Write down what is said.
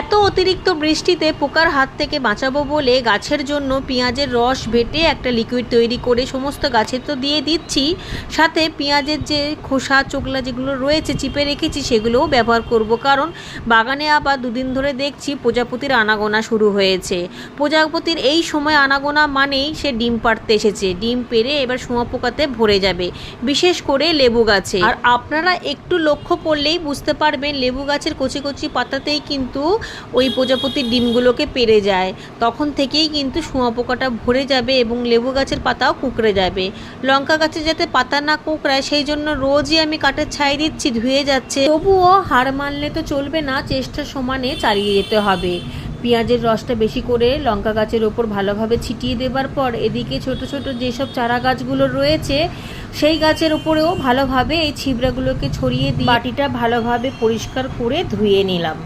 এত অতিরিক্ত বৃষ্টিতে পোকার হাত থেকে বাঁচাবো বলে গাছের জন্য পেঁয়াজের রস বেটে একটা লিকুইড তৈরি করে সমস্ত গাছে তো দিয়ে দিচ্ছি। সাথে পেঁয়াজের যে খোসা, চোকলা যেগুলো রয়েছে, চিপে রেখেছি, সেগুলোও ব্যবহার করব কারণ বাগানে আবার দুদিন ধরে দেখছি প্রজাপতির আনাগোনা শুরু হয়েছে। প্রজাপতির এই সময় আনাগোনা মানেই সে ডিম পাড়তে এসেছে। ডিম পেড়ে এবার শুঁয়াপোকাতে ভরে যাবে, বিশেষ করে লেবু গাছে। আর আপনারা একটু লক্ষ্য করলেই বুঝতে পারবেন, লেবু গাছের কচি কচি পাতাতেই কিন্তু ওই প্রজাপতির ডিমগুলোকে পেরে যায়। তখন থেকেই কিন্তু শুঁয়াপোকাটা ভরে যাবে এবং লেবু গাছের পাতাও কুঁকড়ে যাবে। লঙ্কা গাছে যাতে পাতা না কুঁকড়ায়, সেই জন্য রোজই আমি কাঠের ছাই দিচ্ছি, ধুয়ে যাচ্ছে। তবুও হার মানলে তো চলবে না, চেষ্টা সমানে চালিয়ে যেতে হবে। পেঁয়াজের রসটা বেশি করে লঙ্কা গাছের ওপর ভালোভাবে ছিটিয়ে দেবার পর এদিকে ছোট ছোট যেসব চারা গাছগুলো রয়েছে, সেই গাছের ওপরেও ভালোভাবে এই ছিবড়াগুলোকে ছড়িয়ে দিয়ে বাটিটা ভালোভাবে পরিষ্কার করে ধুয়ে নিলাম।